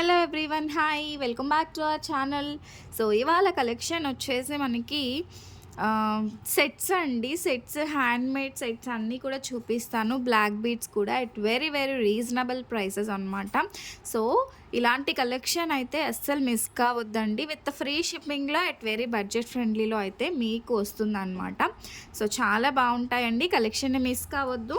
Hello everyone hi. Welcome back to our channel. So ఇవాళ collection వచ్చేసి మనకి sets అండి. సెట్స్ హ్యాండ్మేడ్ సెట్స్ అన్నీ కూడా చూపిస్తాను. బ్లాక్ బీట్స్ కూడా at very very reasonable prices అనమాట సో ఇలాంటి కలెక్షన్ అయితే అస్సలు మిస్ కావద్దండి. విత్ ఫ్రీ షిప్పింగ్లో ఎట్ వెరీ బడ్జెట్ ఫ్రెండ్లీలో అయితే మీకు వస్తుందన్నమాట. సో చాలా బాగుంటాయండి. కలెక్షన్ మిస్ కావద్దు.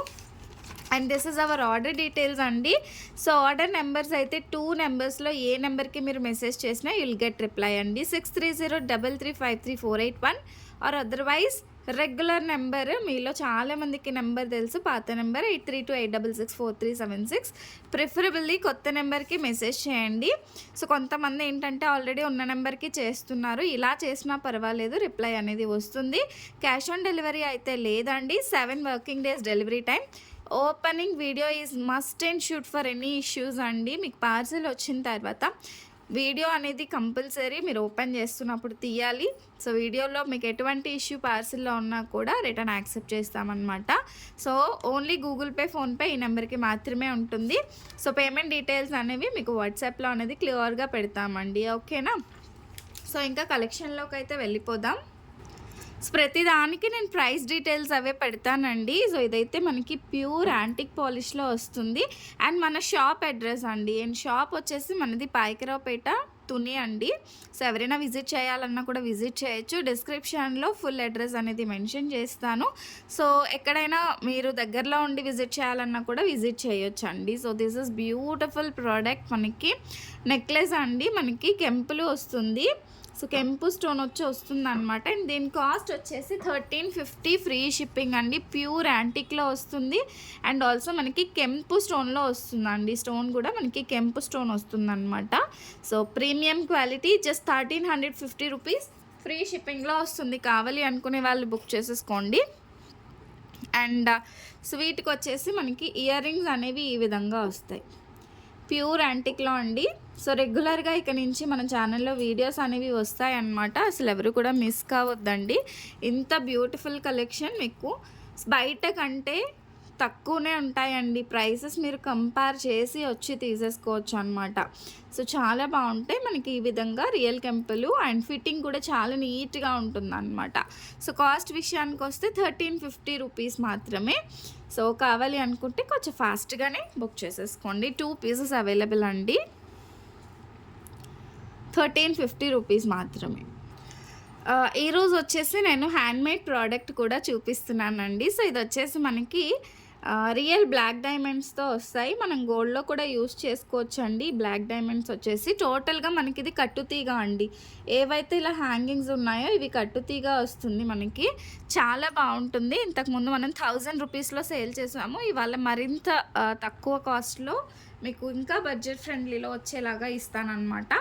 And this is our order details అండి. సో ఆర్డర్ నెంబర్స్ అయితే టూ నెంబర్స్లో ఏ నెంబర్కి మీరు మెసేజ్ చేసినా యుల్ గెట్ రిప్లై అండి. Six three zero double three five three four eight one. Or otherwise regular number మీలో చాలా మందికి నెంబర్ తెలుసు. పాత number eight three two eight double six four three seven six. Preferably కొత్త నెంబర్కి message చేయండి. So కొంతమంది ఏంటంటే ఆల్రెడీ ఉన్న నెంబర్కి చేస్తున్నారు. ఇలా చేసినా పర్వాలేదు రిప్లై అనేది వస్తుంది. క్యాష్ ఆన్ డెలివరీ అయితే లేదండి. Seven working days delivery time. Opening video is must and shoot for any issues అండి. మీకు పార్సిల్ వచ్చిన తర్వాత వీడియో అనేది కంపల్సరీ మీరు ఓపెన్ చేస్తున్నప్పుడు తీయాలి. సో వీడియోలో మీకు ఎటువంటి ఇష్యూ పార్సిల్లో ఉన్నా కూడా రిటర్న్ యాక్సెప్ట్ చేస్తామన్నమాట. So only Google pay PhonePe ఈ నెంబర్కి మాత్రమే ఉంటుంది. సో పేమెంట్ డీటెయిల్స్ అనేవి మీకు వాట్సాప్లో అనేది క్లియర్గా పెడతామండి. ఓకేనా? సో ఇంకా కలెక్షన్లోకి అయితే వెళ్ళిపోదాం. సో ప్రతిదానికి నేను ప్రైస్ డీటెయిల్స్ అవే పెడతానండి. సో ఇదైతే మనకి ప్యూర్ యాంటిక్ పాలిష్లో వస్తుంది. అండ్ మన షాప్ అడ్రస్ అండి. అండ్ షాప్ వచ్చేసి మనది పాయకరావుపేట తుని అండి. సో ఎవరైనా విజిట్ చేయాలన్నా కూడా విజిట్ చేయొచ్చు. డిస్క్రిప్షన్లో ఫుల్ అడ్రస్ అనేది మెన్షన్ చేస్తాను. సో ఎక్కడైనా మీరు దగ్గరలో ఉండి విజిట్ చేయాలన్నా కూడా విజిట్ చేయొచ్చు అండి so this is beautiful product మనకి. నెక్లెస్ అండి. మనకి కెంపులు వస్తుంది. సో కెంపు స్టోన్ వచ్చి వస్తుంది అనమాట అండ్ దీని కాస్ట్ వచ్చేసి థర్టీన్ ఫిఫ్టీ ఫ్రీ షిప్పింగ్ అండి. ప్యూర్ యాంటిక్లో వస్తుంది. అండ్ ఆల్సో మనకి కెంపు స్టోన్లో వస్తుందండి. స్టోన్ కూడా మనకి కెంపు స్టోన్ వస్తుంది అనమాట so premium quality just thirteen hundred fifty rupees free షిప్పింగ్లో వస్తుంది. కావాలి అనుకునే వాళ్ళు బుక్ చేసేసుకోండి. అండ్ స్వీట్కి వచ్చేసి మనకి ఇయర్ రింగ్స్ అనేవి ఈ విధంగా వస్తాయి. ప్యూర్ యాంటిక్లో అండి. సో రెగ్యులర్గా ఇక నుంచి మన ఛానల్లో వీడియోస్ అనేవి వస్తాయన్నమాట. అసలు ఎవరు కూడా మిస్ కావద్దండి. ఇంత బ్యూటిఫుల్ కలెక్షన్ మీకు. బయట కంటే తక్కువనే ఉంటాయండి. ప్రైసెస్ మీరు కంపేర్ చేసి వచ్చి తీసేసుకోవచ్చు అనమాట సో చాలా బాగుంటాయి మనకి ఈ విధంగా రియల్ కెంపులు అండ్ ఫిట్టింగ్ కూడా చాలా నీట్గా ఉంటుంది అనమాట సో కాస్ట్ విషయానికి వస్తే థర్టీన్ ఫిఫ్టీ రూపీస్ మాత్రమే. సో కావాలి అనుకుంటే కొంచెం ఫాస్ట్గానే బుక్ చేసేసుకోండి. టూ పీసెస్ అవైలబుల్ అండి. థర్టీన్ ఫిఫ్టీ రూపీస్ మాత్రమే. ఈరోజు వచ్చేసి నేను హ్యాండ్మేడ్ ప్రోడక్ట్ కూడా చూపిస్తున్నానండి. సో ఇది వచ్చేసి మనకి రియల్ బ్లాక్ డైమండ్స్తో వస్తాయి. మనం గోల్డ్లో కూడా యూస్ చేసుకోవచ్చు అండి బ్లాక్ డైమండ్స్ వచ్చేసి టోటల్గా మనకి ఇది కట్టుతీగ అండి. ఏవైతే ఇలా హ్యాంగింగ్స్ ఉన్నాయో ఇవి కట్టుతీగ వస్తుంది మనకి. చాలా బాగుంటుంది. ఇంతకుముందు మనం థౌజండ్ రూపీస్లో సేల్ చేసాము. ఇవాళ మరింత తక్కువ కాస్ట్లో మీకు ఇంకా బడ్జెట్ ఫ్రెండ్లీలో వచ్చేలాగా ఇస్తానన్నమాట.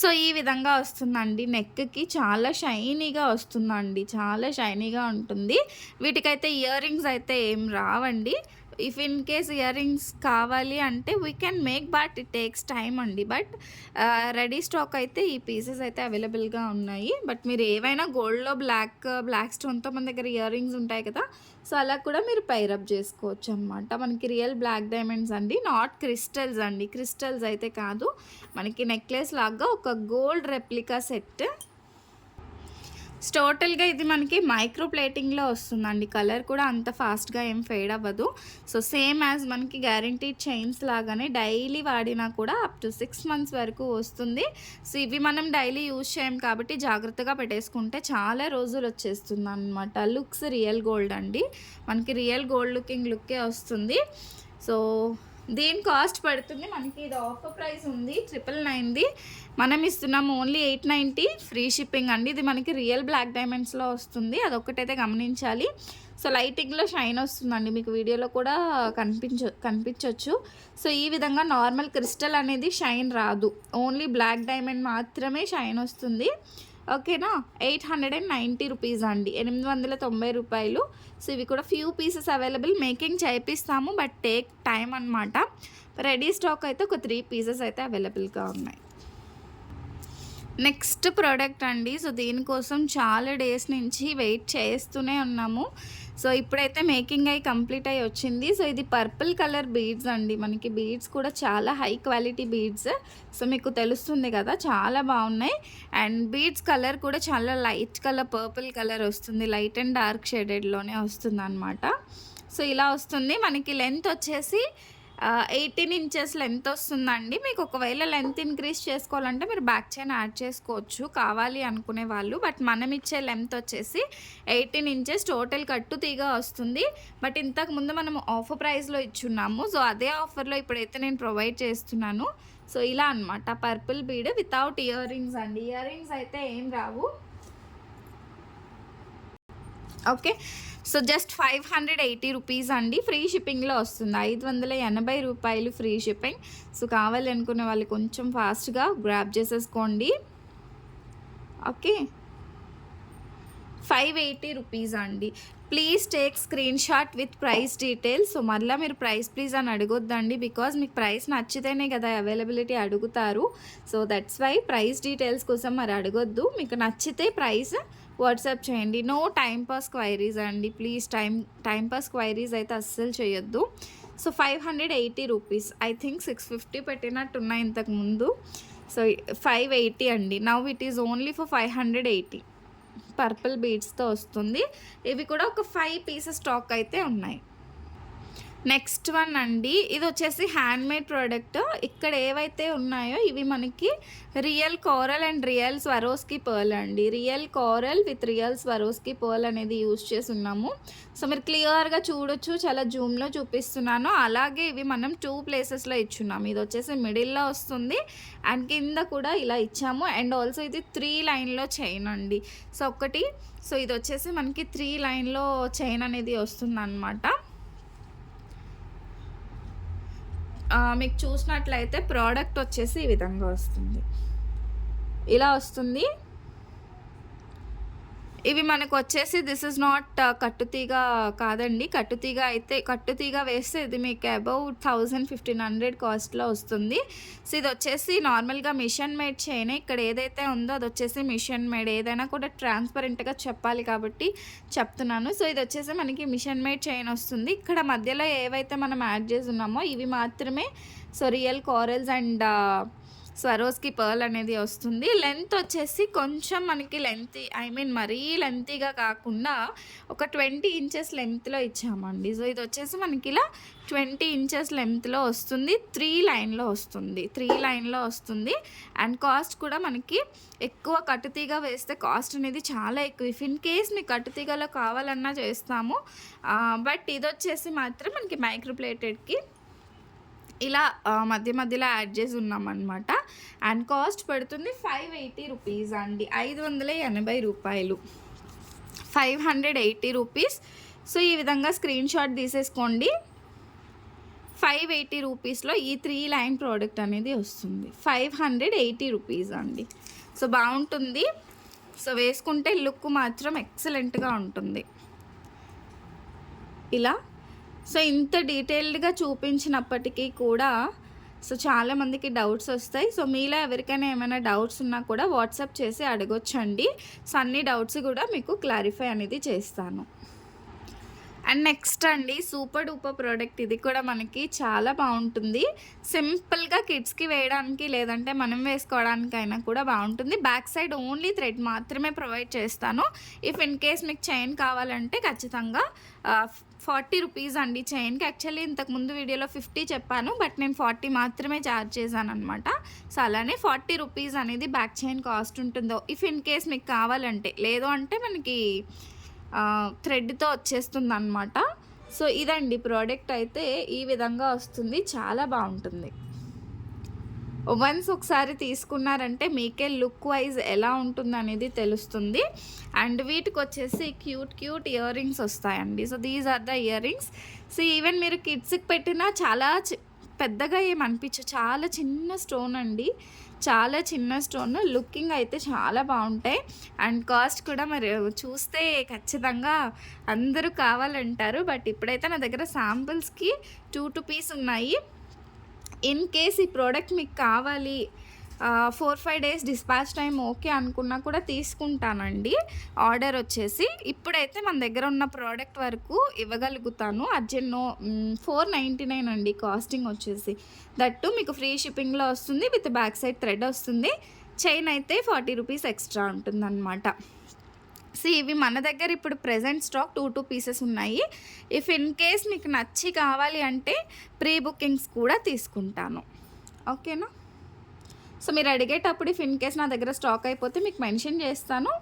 సో ఈ విధంగా వస్తుందండి. నెక్కి చాలా షైనీగా వస్తుందండి. చాలా షైనీగా ఉంటుంది. వీటికైతే ఇయర్ రింగ్స్ అయితే ఏం రావండి. If in case ear rings కావాలి అంటే we can make but it takes time అండి. బట్ రెడీ స్టాక్ అయితే ఈ పీసెస్ అయితే అవైలబుల్గా ఉన్నాయి. బట్ మీరు ఏవైనా గోల్డ్లో బ్లాక్ బ్లాక్ స్టోన్తో మన దగ్గర ఇయర్ రింగ్స్ ఉంటాయి కదా సో అలా కూడా మీరు పైరప్ చేసుకోవచ్చు అనమాట మనకి రియల్ బ్లాక్ డైమండ్స్ అండి నాట్ క్రిస్టల్స్ అండి. క్రిస్టల్స్ అయితే కాదు మనకి నెక్లెస్ లాగా ఒక గోల్డ్ రెప్లికా సెట్ టోటల్గా ఇది మనకి మైక్రో ప్లేటింగ్లో వస్తుందండి. కలర్ కూడా అంత ఫాస్ట్గా ఏం ఫేడ్ అవ్వదు. సో సేమ్ యాజ్ మనకి గ్యారంటీడ్ చైన్స్ లాగానే డైలీ వాడినా కూడా అప్ టు సిక్స్ మంత్స్ వరకు వస్తుంది. సో ఇవి మనం డైలీ యూజ్ చేయం కాబట్టి జాగ్రత్తగా పెట్టేసుకుంటే చాలా రోజులు వచ్చేస్తుంది అనమాట లుక్స్ రియల్ గోల్డ్ అండి. మనకి రియల్ గోల్డ్ లుకింగ్ లుక్కే వస్తుంది. సో దీని కాస్ట్ పడుతుంది. మనకి ఇది ఆఫర్ ప్రైస్ ఉంది. ట్రిపుల్ నైన్ది మనం ఇస్తున్నాము only eight ninety free shipping అండి. ఇది మనకి రియల్ బ్లాక్ డైమండ్స్లో వస్తుంది. అదొక్కటైతే గమనించాలి. సో లైటింగ్లో షైన్ వస్తుందండి. మీకు వీడియోలో కూడా కనిపించ కనిపించవచ్చు సో ఈ విధంగా నార్మల్ క్రిస్టల్ అనేది షైన్ రాదు. ఓన్లీ బ్లాక్ డైమండ్ మాత్రమే షైన్ వస్తుంది. ఓకేనా? Eight hundred and ninety rupees అండి. ఎనిమిది వందల తొంభై రూపాయలు. సో ఇవి కూడా ఫ్యూ పీసెస్ అవైలబుల్. మేకింగ్ చేపిస్తాము బట్ టేక్ టైం అనమాట రెడీ స్టాక్ అయితే ఒక త్రీ పీసెస్ అయితే అవైలబుల్గా ఉన్నాయి. నెక్స్ట్ ప్రోడక్ట్ అండి. సో దీనికోసం చాలా డేస్ నుంచి వెయిట్ చేస్తూనే ఉన్నాము. సో ఇప్పుడైతే మేకింగ్ అయి కంప్లీట్ అయ్యి వచ్చింది. సో ఇది పర్పుల్ కలర్ బీడ్స్ అండి. మనకి బీడ్స్ కూడా చాలా హై క్వాలిటీ బీడ్స్. సో మీకు తెలుస్తుంది కదా చాలా బాగున్నాయి. అండ్ బీడ్స్ కలర్ కూడా చాలా లైట్ కలర్ పర్పుల్ కలర్ వస్తుంది. లైట్ అండ్ డార్క్ షేడెడ్లోనే వస్తుంది అనమాట సో ఇలా వస్తుంది. మనకి లెంత్ వచ్చేసి ఎయిటీన్ ఇంచెస్ లెంత్ వస్తుందండి. మీకు ఒకవేళ లెంత్ ఇంక్రీజ్ చేసుకోవాలంటే మీరు బ్యాక్ చైన్ యాడ్ చేసుకోవచ్చు. కావాలి అనుకునే వాళ్ళు బట్ మనం ఇచ్చే లెంత్ వచ్చేసి ఎయిటీన్ ఇంచెస్ టోటల్ కట్టు తీగ వస్తుంది. బట్ ఇంతకు ముందు మనం ఆఫర్ ప్రైస్లో ఇచ్చున్నాము. సో అదే ఆఫర్లో ఇప్పుడైతే నేను ప్రొవైడ్ చేస్తున్నాను. సో ఇలా అనమాట purple bead without ear rings అండి. ఇయర్ రింగ్స్ అయితే ఏం రావు. Okay so just five hundred eighty rupees అండి. ఫ్రీ షిప్పింగ్లో వస్తుంది. ఐదు వందల ఎనభై రూపాయలు ఫ్రీ షిప్పింగ్. సో కావాలనుకునే వాళ్ళు కొంచెం ఫాస్ట్గా గ్రాప్ చేసేసుకోండి. ఓకే. ఫైవ్ ఎయిటీ రూపీస్ అండి. Please take screen shot with price details. So మళ్ళీ మీరు ప్రైస్ ప్లీజ్ అని అడగొద్దండి. బికాజ్ మీకు ప్రైస్ నచ్చితేనే కదా అవైలబిలిటీ అడుగుతారు. So that's why price details కోసం మరి అడగొద్దు. మీకు నచ్చితే ప్రైస్ వాట్సాప్ చేయండి. నో టైం పాస్ క్వైరీస్ అండి. Please time time pass queries అయితే అస్సలు చేయొద్దు. So five hundred eighty rupees I think six fifty పెట్టినట్టు ఉన్నాయి సో ఫైవ్ ఎయిటీ అండి. Now it is only for five hundred eighty purple బీడ్స్తో వస్తుంది. ఇవి కూడా ఒక ఫైవ్ పీసెస్ స్టాక్ అయితే ఉన్నాయి. నెక్స్ట్ వన్ అండి. ఇది వచ్చేసి హ్యాండ్మేడ్ ప్రోడక్ట్. ఇక్కడ ఏవైతే ఉన్నాయో ఇవి మనకి real coral and real Swarovski pearl అండి. Real coral with real Swarovski pearl అనేది యూజ్ చేసి ఉన్నాము. సో మీరు క్లియర్గా చూడొచ్చు. చాలా జూమ్లో చూపిస్తున్నాను. అలాగే ఇవి మనం టూ ప్లేసెస్లో ఇచ్చున్నాము. ఇది వచ్చేసి మిడిల్లో వస్తుంది. అండ్ కింద కూడా ఇలా ఇచ్చాము. అండ్ ఆల్సో ఇది త్రీ లైన్లో చైన్ అండి. సో ఒకటి. సో ఇది వచ్చేసి మనకి త్రీ లైన్లో చైన్ అనేది వస్తుంది అనమాట ఆ, మీకు చూసినట్లయితే ప్రోడక్ట్ వచ్చేసి ఈ విధంగా వస్తుంది. ఇలా వస్తుంది. ఇవి మనకు వచ్చేసి దిస్ ఇస్ నాట్ కట్టుతీగ కాదండి. కట్టుతీగ అయితే కట్టుతీగ వేస్తే ఇది మీకు అబౌవ్ థౌజండ్ ఫిఫ్టీన్ హండ్రెడ్ కాస్ట్లో వస్తుంది. సో ఇది వచ్చేసి నార్మల్గా మిషన్ మేడ్ చైన్ ఇక్కడ ఏదైతే ఉందో అది వచ్చేసి మిషన్ మేడ్ ఏదైనా కూడా ట్రాన్స్పరెంట్గా చెప్పాలి కాబట్టి చెప్తున్నాను. సో ఇది వచ్చేసి మనకి మిషన్ మేడ్ చైన్ వస్తుంది. ఇక్కడ మధ్యలో ఏవైతే మనం యాడ్ చేసి ఉన్నామో ఇవి మాత్రమే. So real corals and Swarovski pearl అనేది వస్తుంది. లెంత్ వచ్చేసి కొంచెం మనకి లెంత్ ఐ మీన్ మరీ లెంతీగా కాకుండా ఒక ట్వంటీ ఇంచెస్ లెంత్లో ఇచ్చామండి. సో ఇది వచ్చేసి మనకి ఇలా ట్వంటీ ఇంచెస్ లెంత్లో వస్తుంది. త్రీ లైన్లో వస్తుంది. త్రీ లైన్లో వస్తుంది. అండ్ కాస్ట్ కూడా మనకి ఎక్కువ కట్టుతీగా వేస్తే కాస్ట్ అనేది చాలా ఎక్కువ. ఇఫ్ ఇన్ కేస్ మీకు కట్టుతీగలో కావాలన్నా చేస్తాము. బట్ ఇది వచ్చేసి మాత్రం మనకి మైక్రోప్లేటెడ్కి ఇలా మధ్య మధ్యలో యాడ్ చేసి ఉన్నామన్నమాట. అండ్ కాస్ట్ పడుతుంది ఫైవ్ ఎయిటీ రూపీస్ అండి. ఐదు వందల ఎనభై రూపాయలు. Five hundred eighty rupees. So ఈ విధంగా స్క్రీన్ షాట్ తీసేసుకోండి. ఫైవ్ ఎయిటీ రూపీస్లో ఈ త్రీ లైన్ ప్రోడక్ట్ అనేది వస్తుంది. ఫైవ్ హండ్రెడ్ ఎయిటీ రూపీస్ అండి. సో బాగుంటుంది. సో వేసుకుంటే లుక్ మాత్రం ఎక్సలెంట్గా ఉంటుంది. ఇలా సో ఇంత డీటెయిల్డ్గా చూపించినప్పటికీ కూడా సో చాలామందికి డౌట్స్ వస్తాయి. సో మీలో ఎవరికైనా ఏమైనా డౌట్స్ ఉన్నా కూడా వాట్సాప్ చేసి అడగొచ్చండి. సో అన్ని డౌట్స్ కూడా మీకు క్లారిఫై అనేది చేస్తాను. అండ్ నెక్స్ట్ అండి సూపర్ డూపర్ ప్రోడక్ట్. ఇది కూడా మనకి చాలా బాగుంటుంది. సింపుల్గా కిడ్స్కి వేయడానికి లేదంటే మనం వేసుకోవడానికైనా కూడా బాగుంటుంది. బ్యాక్ సైడ్ ఓన్లీ థ్రెడ్ మాత్రమే ప్రొవైడ్ చేస్తాను. ఇఫ్ ఇన్ కేస్ మీకు చైన్ కావాలంటే ఖచ్చితంగా ఫార్టీ రూపీస్ అండి చైన్కి. యాక్చువల్లీ ఇంతకుముందు వీడియోలో ఫిఫ్టీ చెప్పాను బట్ నేను ఫార్టీ మాత్రమే ఛార్జ్ చేశాను అనమాట సో అలానే ఫార్టీ రూపీస్ అనేది బ్యాక్ చైన్ కాస్ట్ ఉంటుందో ఇఫ్ ఇన్ కేస్ మీకు కావాలంటే. లేదు అంటే మనకి థ్రెడ్తో వచ్చేస్తుంది అనమాట సో ఇదండి ప్రోడక్ట్ అయితే ఈ విధంగా వస్తుంది. చాలా బాగుంటుంది. వన్స్ ఒకసారి తీసుకున్నారంటే మీకే లుక్ వైజ్ ఎలా ఉంటుంది అనేది తెలుస్తుంది. అండ్ వీటికి వచ్చేసి క్యూట్ క్యూట్ ఇయర్ రింగ్స్ వస్తాయండి. So these are the ear rings so even మీరు కిడ్స్కి పెట్టినా చాలా పెద్దగా ఏం చాలా చిన్న స్టోన్ అండి. చాలా చిన్న స్టోన్. లుకింగ్ అయితే చాలా బాగుంటాయి. అండ్ కాస్ట్ కూడా మరి చూస్తే ఖచ్చితంగా అందరూ కావాలంటారు. బట్ ఇప్పుడైతే నా దగ్గర శాంపిల్స్కి టూ టూ పీస్ ఉన్నాయి. ఇన్ కేస్ ఈ ప్రోడక్ట్ మీకు కావాలి four five days dispatch time okay అనుకున్నా కూడా తీసుకుంటానండి. ఆర్డర్ వచ్చేసి ఇప్పుడైతే మన దగ్గర ఉన్న ప్రోడక్ట్ వరకు ఇవ్వగలుగుతాను. Urgent no four ninety nine అండి కాస్టింగ్ వచ్చేసి. దట్టు మీకు ఫ్రీ షిప్పింగ్లో వస్తుంది విత్ బ్యాక్ సైడ్ థ్రెడ్ వస్తుంది. చైన్ అయితే ఫార్టీ రూపీస్ ఎక్స్ట్రా ఉంటుందన్నమాట. సో ఇవి మన దగ్గర ఇప్పుడు present stock two two pieces ఉన్నాయి. ఇఫ్ ఇన్ కేస్ మీకు నచ్చి కావాలి అంటే ప్రీ బుకింగ్స్ కూడా తీసుకుంటాను. ఓకేనా సో మీరు అడిగేటప్పుడు ఇఫ్ ఇన్ కేస్ నా దగ్గర స్టాక్ అయిపోతే మీకు మెన్షన్ చేస్తాను.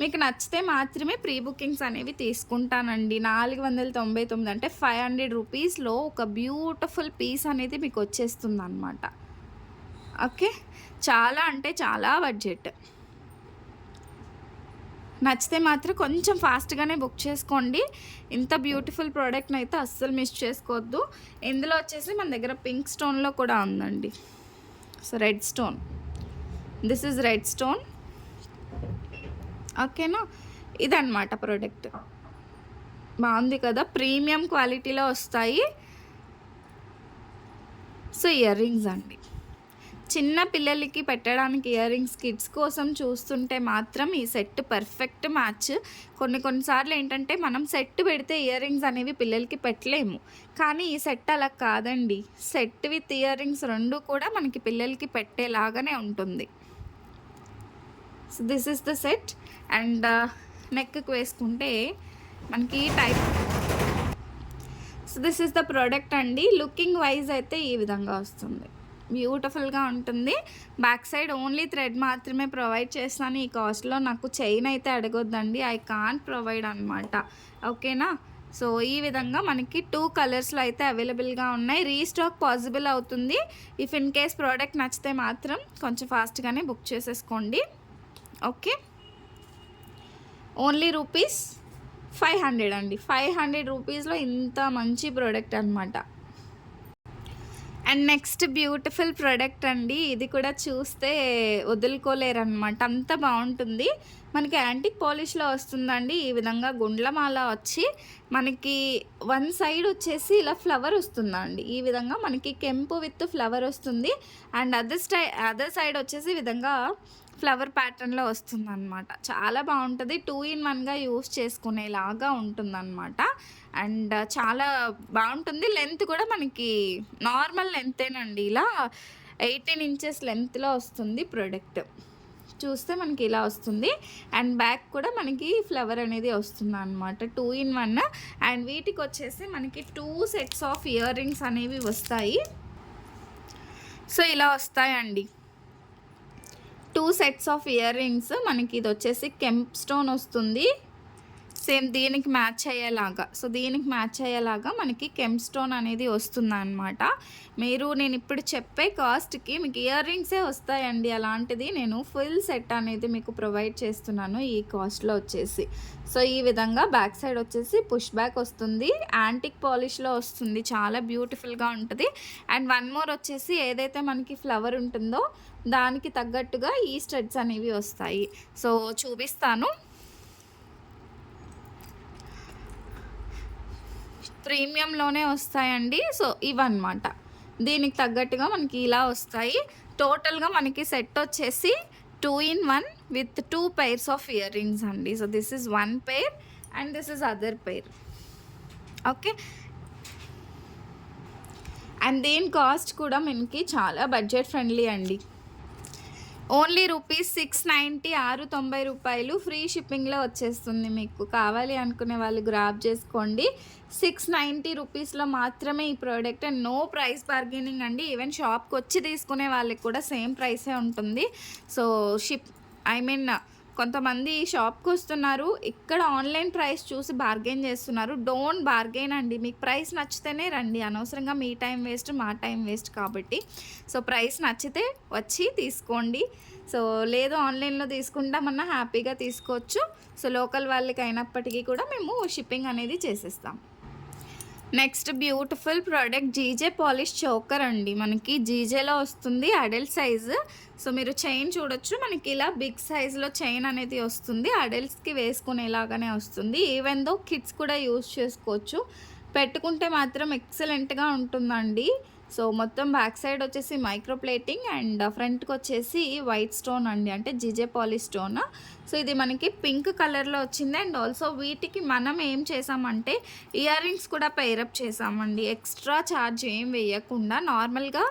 మీకు నచ్చితే మాత్రమే ప్రీ బుకింగ్స్ అనేవి తీసుకుంటానండి. నాలుగు వందల తొంభై తొమ్మిది అంటే ఫైవ్ హండ్రెడ్ రూపీస్లో ఒక బ్యూటిఫుల్ పీస్ అనేది మీకు వచ్చేస్తుంది అనమాట ఓకే చాలా అంటే చాలా బడ్జెట్ నచ్చితే మాత్రం కొంచెం ఫాస్ట్గానే బుక్ చేసుకోండి. ఇంత బ్యూటిఫుల్ ప్రోడక్ట్ని అయితే అస్సలు మిస్ చేసుకోవద్దు. ఇందులో వచ్చేసి మన దగ్గర పింక్ స్టోన్లో కూడా ఉందండి. So red stone. This is red stone. ఓకేనా? ఇదన్నమాట ప్రోడక్ట్. బాగుంది కదా? ప్రీమియం క్వాలిటీలో వస్తాయి. సో ఇయర్ రింగ్స్ అండి. చిన్న పిల్లలకి పెట్టడానికి ఇయర్ రింగ్స్ కిడ్స్ కోసం చూస్తుంటే మాత్రం ఈ సెట్ పర్ఫెక్ట్ మ్యాచ్ కొన్ని కొన్నిసార్లు ఏంటంటే మనం సెట్ పెడితే ఇయర్ రింగ్స్ అనేవి పిల్లలకి పెట్టలేము. కానీ ఈ సెట్ అలా కాదండి. సెట్ విత్ ఇయర్ రింగ్స్ రెండు కూడా మనకి పిల్లలకి పెట్టేలాగానే ఉంటుంది. So this is the set and నెక్కి వేసుకుంటే మనకి type so this is the product అండి. లుకింగ్ వైజ్ అయితే ఈ విధంగా వస్తుంది. బ్యూటిఫుల్గా ఉంటుంది. బ్యాక్ సైడ్ ఓన్లీ థ్రెడ్ మాత్రమే ప్రొవైడ్ చేస్తాను. ఈ కాస్ట్లో నాకు చైన్ అయితే అడగొద్దండి. ఐ కాంట్ ప్రొవైడ్ అనమాట ఓకేనా? సో ఈ విధంగా మనకి టూ కలర్స్లో అయితే అవైలబుల్గా ఉన్నాయి. రీస్టాక్ పాసిబుల్ అవుతుంది. ఇఫ్ ఇన్ కేస్ ప్రోడక్ట్ నచ్చితే మాత్రం కొంచెం ఫాస్ట్గానే బుక్ చేసేసుకోండి. Okay? Only rupees five hundred అండి. ఫైవ్ హండ్రెడ్ రూపీస్లో ఇంత మంచి ప్రోడక్ట్ అనమాట అండ్ నెక్స్ట్ బ్యూటిఫుల్ ప్రోడక్ట్ అండి ఇది కూడా చూస్తే వదులుకోలేరనమాట అంత బాగుంటుంది. మనకి యాంటిక్ పాలిష్లో వస్తుందండి ఈ విధంగా గుండ్లమాల వచ్చి మనకి వన్ సైడ్ వచ్చేసి ఇలా ఫ్లవర్ వస్తుందండి. ఈ విధంగా మనకి కెంపు విత్ ఫ్లవర్ వస్తుంది. అండ్ అదర్ స్టై అదర్ సైడ్ వచ్చేసి విధంగా ఫ్లవర్ ప్యాటర్న్లో వస్తుందన్నమాట. చాలా బాగుంటుంది. టూ ఇన్ వన్గా యూస్ చేసుకునేలాగా ఉంటుందన్నమాట. అండ్ చాలా బాగుంటుంది. లెంత్ కూడా మనకి నార్మల్ లెంతేనండి ఇలా. ఎయిటీన్ ఇంచెస్ లెంత్లో వస్తుంది ప్రోడక్ట్. చూస్తే మనకి ఇలా వస్తుంది. అండ్ బ్యాక్ కూడా మనకి ఫ్లవర్ అనేది వస్తుంది అనమాట టూ ఇన్ వన్. అండ్ వీటికి వచ్చేసి మనకి two sets of ear rings అనేవి వస్తాయి. సో ఇలా వస్తాయండి. Two sets of ear rings మనకి ఇది వచ్చేసి కెంప్ స్టోన్ వస్తుంది. సేమ్ దీనికి మ్యాచ్ అయ్యేలాగా. సో దీనికి మ్యాచ్ అయ్యేలాగా మనకి కెమ్స్టోన్ అనేది వస్తుంది అనమాట మీరు నేను ఇప్పుడు చెప్పే కాస్ట్కి మీకు ఇయర్ రింగ్సే వస్తాయండి. అలాంటిది నేను ఫుల్ సెట్ అనేది మీకు ప్రొవైడ్ చేస్తున్నాను ఈ కాస్ట్లో వచ్చేసి. సో ఈ విధంగా బ్యాక్ సైడ్ వచ్చేసి పుష్ బ్యాక్ వస్తుంది. యాంటిక్ పాలిష్లో వస్తుంది. చాలా బ్యూటిఫుల్గా ఉంటుంది. అండ్ వన్ మోర్ వచ్చేసి ఏదైతే మనకి ఫ్లవర్ ఉంటుందో దానికి తగ్గట్టుగా ఈ స్టెడ్స్ అనేవి వస్తాయి. సో చూపిస్తాను. ప్రీమియంలోనే వస్తాయండి. సో ఇవన్నమాట. దీనికి తగ్గట్టుగా మనకి ఇలా వస్తాయి. టోటల్గా మనకి సెట్ వచ్చేసి two in one with two pairs of ear rings అండి. So this is one pair and this is other pair okay and దీని కాస్ట్ కూడా మనకి చాలా బడ్జెట్ ఫ్రెండ్లీ అండి. ఓన్లీ రూపీస్ సిక్స్ నైంటీ ఆరు తొంభై రూపాయలు ఫ్రీ షిప్పింగ్లో వచ్చేస్తుంది మీకు. కావాలి అనుకునే వాళ్ళు గ్రాప్ చేసుకోండి. సిక్స్ నైంటీ రూపీస్లో మాత్రమే ఈ ప్రోడక్ట్ నో ప్రైస్ బార్గెనింగ్ అండి. ఈవెన్ షాప్కి వచ్చి తీసుకునే వాళ్ళకి కూడా సేమ్ ప్రైసే ఉంటుంది. సో షిప్ ఐ మీన్ కొంతమంది షాప్కి వస్తున్నారు. ఇక్కడ ఆన్లైన్ ప్రైస్ చూసి బార్గెన్ చేస్తున్నారు. డోంట్ బార్గెన్ అండి. మీకు ప్రైస్ నచ్చితేనే రండి. అనవసరంగా మీ టైం వేస్ట్ మా టైం వేస్ట్ కాబట్టి. సో ప్రైస్ నచ్చితే వచ్చి తీసుకోండి. సో లేదు ఆన్లైన్లో తీసుకుంటామన్నా హ్యాపీగా తీసుకోవచ్చు. సో లోకల్ వాళ్ళకి అయినప్పటికీ కూడా మేము షిప్పింగ్ అనేది చేసేస్తాం. Next beautiful product GJ polish choker అండి. మనకి జీజేలో వస్తుంది అడల్ట్ సైజు. సో మీరు చైన్ చూడొచ్చు. మనకి ఇలా బిగ్ సైజులో చైన్ అనేది వస్తుంది. అడల్ట్స్కి వేసుకునేలాగానే వస్తుంది. ఈవెన్ దో కిడ్స్ కూడా యూస్ చేసుకోవచ్చు. పెట్టుకుంటే మాత్రం ఎక్సలెంట్గా ఉంటుందండి. సో మొత్తం బ్యాక్ సైడ్ వచ్చేసి మైక్రో ప్లేటింగ్ అండ్ ఫ్రంట్కి వచ్చేసి వైట్ స్టోన్ అండి. అంటే జిజే పాలి స్టోన్ సో ఇది మనకి పింక్ కలర్లో వచ్చింది అండ్ ఆల్సో వీటికి మనం ఏం చేసామంటే ఇయర్ రింగ్స్ కూడా పేరప్ చేసామండి. ఎక్స్ట్రా ఛార్జ్ ఏం వేయకుండా నార్మల్గా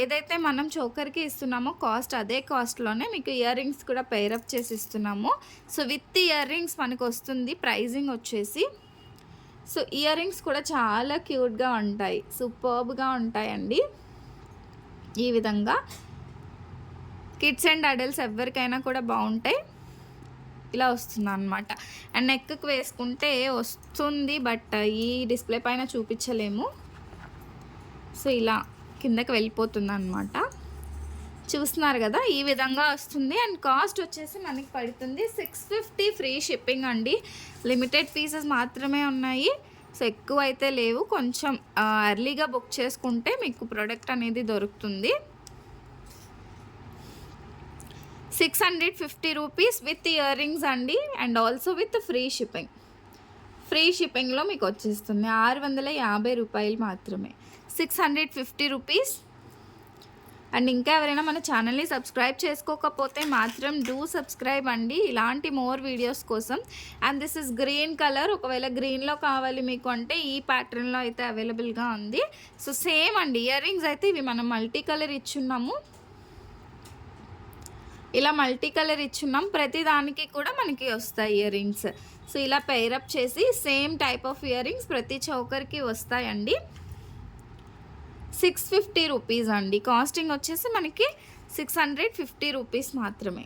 ఏదైతే మనం చోకర్కి ఇస్తున్నామో కాస్ట్ అదే కాస్ట్లోనే మీకు ఇయర్ రింగ్స్ కూడా పేరప్ చేసి ఇస్తున్నాము. సో విత్ ఇయర్ రింగ్స్ మనకు వస్తుంది ప్రైజింగ్ వచ్చేసి సో ఇయర్ రింగ్స్ కూడా చాలా క్యూట్గా ఉంటాయి సూపర్బ్గా ఉంటాయండి. ఈ విధంగా కిడ్స్ అండ్ అడల్ట్స్ ఎవరికైనా కూడా బాగుంటాయి ఇలా వస్తుంది అనమాట అండ్ నెక్కి వేసుకుంటే వస్తుంది బట్ ఈ డిస్ప్లే పైన చూపించలేము. సో ఇలా కిందకి వెళ్ళిపోతుంది అనమాట చూస్తున్నారు కదా ఈ విధంగా వస్తుంది. అండ్ కాస్ట్ వచ్చేసి మనకి పడుతుంది సిక్స్ ఫిఫ్టీ ఫ్రీ షిప్పింగ్ అండి. లిమిటెడ్ పీసెస్ మాత్రమే ఉన్నాయి. సో ఎక్కువ అయితే లేవు. కొంచెం ఎర్లీగా బుక్ చేసుకుంటే మీకు ప్రోడక్ట్ అనేది దొరుకుతుంది. Six hundred fifty rupees with ear rings అండి and also with free shipping free షిప్పింగ్లో మీకు వచ్చేస్తుంది. ఆరు వందల యాభై రూపాయలు మాత్రమే. Six hundred fifty rupees and ఇంకా ఎవరైనా మన ఛానల్ని సబ్స్క్రైబ్ చేసుకోకపోతే మాత్రం డూ సబ్స్క్రైబ్ అండి. ఇలాంటి మోర్ వీడియోస్ కోసం. And this is green colour. ఒకవేళ గ్రీన్లో కావాలి మీకు అంటే ఈ ప్యాటర్న్లో అయితే అవైలబుల్గా ఉంది. సో సేమ్ అండి. ఇయర్ రింగ్స్ అయితే ఇవి మనం మల్టీ కలర్ ఇచ్చున్నాము. ఇలా మల్టీ కలర్ ఇచ్చున్నాం. ప్రతి దానికి కూడా మనకి వస్తాయి ఇయర్ రింగ్స్. సో ఇలా పెయిరప్ చేసి same type of ear rings ప్రతి చౌకర్కి వస్తాయండి. సిక్స్ ఫిఫ్టీ రూపీస్ అండి. కాస్టింగ్ వచ్చేసి మనకి సిక్స్ హండ్రెడ్ ఫిఫ్టీ రూపీస్ మాత్రమే.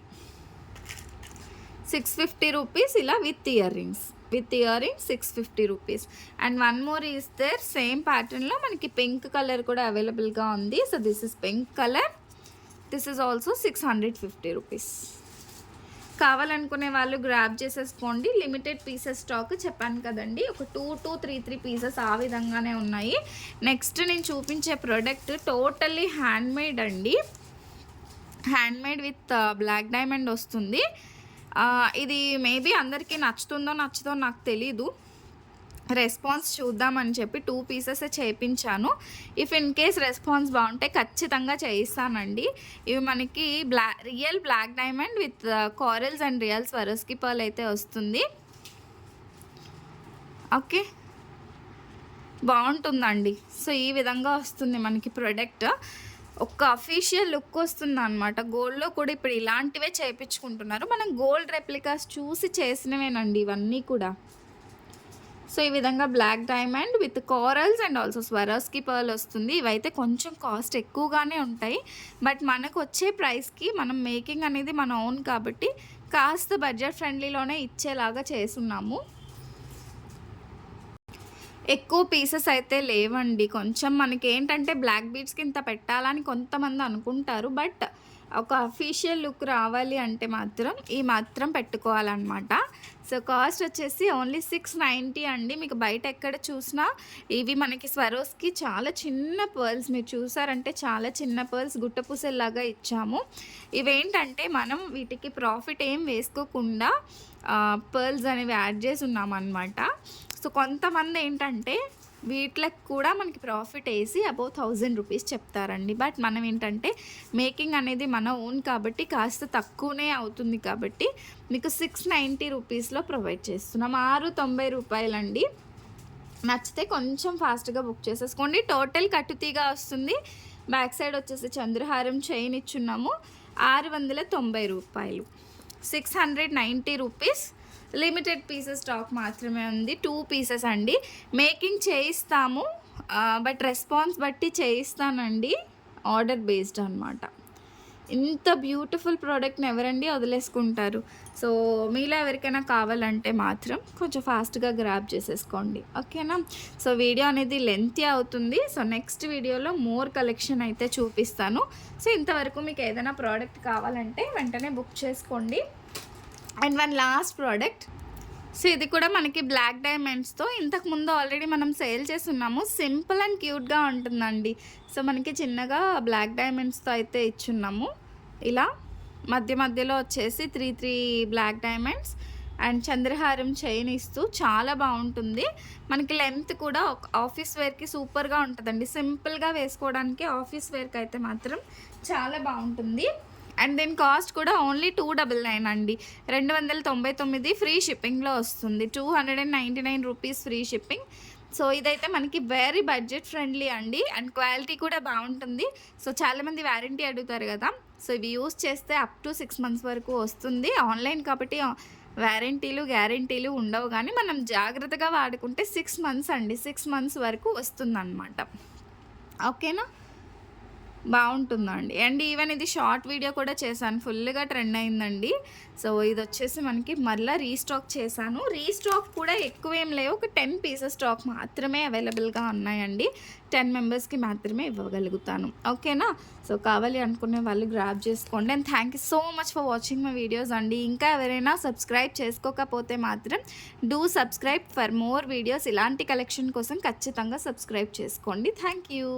సిక్స్ ఫిఫ్టీ రూపీస్ ఇలా with ear rings. With ear rings six fifty rupees. And one more is there same ప్యాటర్న్లో మనకి పింక్ కలర్ కూడా అవైలబుల్గా ఉంది. So this is pink colour. This is also six hundred fifty rupees. కావాలనుకునే వాళ్ళు grab చేసేసుకోండి. Limited pieces stock చెప్పాను కదండి. ఒక two two three three pieces ఆ విధంగానే ఉన్నాయి. నెక్స్ట్ నేను చూపించే ప్రోడక్ట్ టోటల్లీ హ్యాండ్మేడ్ అండి. హ్యాండ్మేడ్ విత్ బ్లాక్ డైమండ్ వస్తుంది. Uh, ఇది మేబీ అందరికీ నచ్చుతుందో నచ్చుతో నాకు తెలీదు. రెస్పాన్స్ చూద్దామని చెప్పి టూ పీసెస్ చేయించాను ఇఫ్ ఇన్ కేస్ రెస్పాన్స్ బాగుంటే ఖచ్చితంగా చేయిస్తానండి. ఇవి మనకి బ్లా real black diamond with corals and real Swarovski pearl అయితే వస్తుంది. ఓకే. బాగుంటుందండి. సో ఈ విధంగా వస్తుంది మనకి ప్రొడక్ట్. ఒక అఫీషియల్ లుక్ వస్తుంది అనమాట గోల్డ్లో కూడా ఇప్పుడు ఇలాంటివే చేయించుకుంటున్నారు మనం గోల్డ్ రెప్లికాస్ చూసి చేసినవేనండి ఇవన్నీ కూడా. సో ఈ విధంగా black diamond with corals and also Swarovski pearl వస్తుంది. ఇవైతే కొంచెం కాస్ట్ ఎక్కువగానే ఉంటాయి. బట్ మనకు వచ్చే ప్రైస్కి మనం మేకింగ్ అనేది మన ఓన్ కాబట్టి కాస్త బడ్జెట్ ఫ్రెండ్లీలోనే ఇచ్చేలాగా చేస్తున్నాము. ఎక్కువ పీసెస్ అయితే లేవండి. కొంచెం మనకి ఏంటంటే బ్లాక్ బీడ్స్కి ఇంత పెట్టాలని కొంతమంది అనుకుంటారు. బట్ ఒక అఫీషియల్ లుక్ రావాలి అంటే మాత్రం ఈ మాత్రం పెట్టుకోవాలన్నమాట. సో కాస్ట్ వచ్చేసి ఓన్లీ సిక్స్ నైంటీ అండి. మీకు బయట ఎక్కడ చూసినా ఇవి మనకి స్వరోస్కి చాలా చిన్న పర్ల్స్ మీరు చూసారంటే చాలా చిన్న పర్ల్స్ గుట్టపూసల్లాగా ఇచ్చాము. ఇవేంటంటే మనం వీటికి ప్రాఫిట్ ఏం వేసుకోకుండా పర్ల్స్ అనేవి యాడ్ చేసి ఉన్నామన్నమాట. సో కొంతమంది ఏంటంటే వీటికి కూడా మనకి ప్రాఫిట్ వేసి అబౌవ్ థౌజండ్ రూపీస్ చెప్తారండి. బట్ మనం ఏంటంటే మేకింగ్ అనేది మన ఓన్ కాబట్టి కాస్త తక్కువనే అవుతుంది కాబట్టి మీకు సిక్స్ నైంటీ రూపీస్లో ప్రొవైడ్ చేస్తున్నాం. ఆరు తొంభై రూపాయలండి. నచ్చితే కొంచెం ఫాస్ట్గా బుక్ చేసేసుకోండి. టోటల్ కట్టుతీగా వస్తుంది. బ్యాక్ సైడ్ వచ్చేసి చంద్రహారం చైన్ ఇచ్చున్నాము. ఆరు వందల తొంభై రూపాయలు. Six hundred ninety rupees limited pieces stock మాత్రమే ఉంది. టూ పీసెస్ అండి. మేకింగ్ చేయిస్తాము. బట్ రెస్పాన్స్ బట్టి చేయిస్తానండి. ఆర్డర్ బేస్డ్ అనమాట ఇంత బ్యూటిఫుల్ ప్రోడక్ట్ని ఎవరండి వదిలేసుకుంటారు? సో మీలో ఎవరికైనా కావాలంటే మాత్రం కొంచెం ఫాస్ట్గా గ్రాప్ చేసేసుకోండి. ఓకేనా సో వీడియో అనేది లెంతీ అవుతుంది. సో నెక్స్ట్ వీడియోలో మోర్ కలెక్షన్ అయితే చూపిస్తాను. సో ఇంతవరకు మీకు ఏదైనా ప్రోడక్ట్ కావాలంటే వెంటనే బుక్ చేసుకోండి. And one last product. So ఇది కూడా మనకి బ్లాక్ డైమండ్స్తో ఇంతకుముందు ఆల్రెడీ మనం సేల్ చేస్తున్నాము. సింపుల్ అండ్ క్యూట్గా ఉంటుందండి. సో మనకి చిన్నగా బ్లాక్ డైమండ్స్తో అయితే ఇచ్చున్నాము. ఇలా మధ్య మధ్యలో వచ్చేసి three three black diamonds and చంద్రహారం chain ఇస్తూ చాలా బాగుంటుంది. మనకి లెంత్ కూడా ఒక ఆఫీస్ వేర్కి సూపర్గా ఉంటుందండి. సింపుల్గా వేసుకోవడానికి ఆఫీస్ వేర్కి అయితే మాత్రం చాలా బాగుంటుంది. అండ్ దీని కాస్ట్ కూడా ఓన్లీ టూ డబల్ నైన్ అండి. రెండు వందల తొంభై తొమ్మిది ఫ్రీ షిప్పింగ్లో వస్తుంది. Two hundred and ninety nine rupees free shipping. So ఇదైతే మనకి వెరీ బడ్జెట్ ఫ్రెండ్లీ అండి. అండ్ క్వాలిటీ కూడా బాగుంటుంది. సో చాలామంది వ్యారంటీ అడుగుతారు కదా. సో ఇవి యూస్ చేస్తే అప్ టు సిక్స్ మంత్స్ వరకు వస్తుంది. ఆన్లైన్ కాబట్టి వ్యారంటీలు గ్యారంటీలు ఉండవు కానీ మనం జాగ్రత్తగా వాడుకుంటే సిక్స్ మంత్స్ అండి. సిక్స్ మంత్స్ వరకు వస్తుందన్నమాట. ఓకేనా? బాగుంటుందండి. అండ్ ఈవెన్ ఇది షార్ట్ వీడియో కూడా చేశాను. ఫుల్గా ట్రెండ్ అయిందండి. సో ఇది వచ్చేసి మనకి మళ్ళీ రీస్టాక్ చేశాను. రీస్టాక్ కూడా ఎక్కువ ఏం లేవు. ఒక టెన్ పీసెస్ స్టాక్ మాత్రమే అవైలబుల్గా ఉన్నాయండి. టెన్ మెంబర్స్కి మాత్రమే ఇవ్వగలుగుతాను. ఓకేనా? సో కావాలి అనుకునే వాళ్ళు గ్రాప్ చేసుకోండి. And thank you so much for watching my videos అండి. ఇంకా ఎవరైనా సబ్స్క్రైబ్ చేసుకోకపోతే మాత్రం do subscribe for more videos. ఇలాంటి కలెక్షన్ కోసం ఖచ్చితంగా సబ్స్క్రైబ్ చేసుకోండి. Thank you.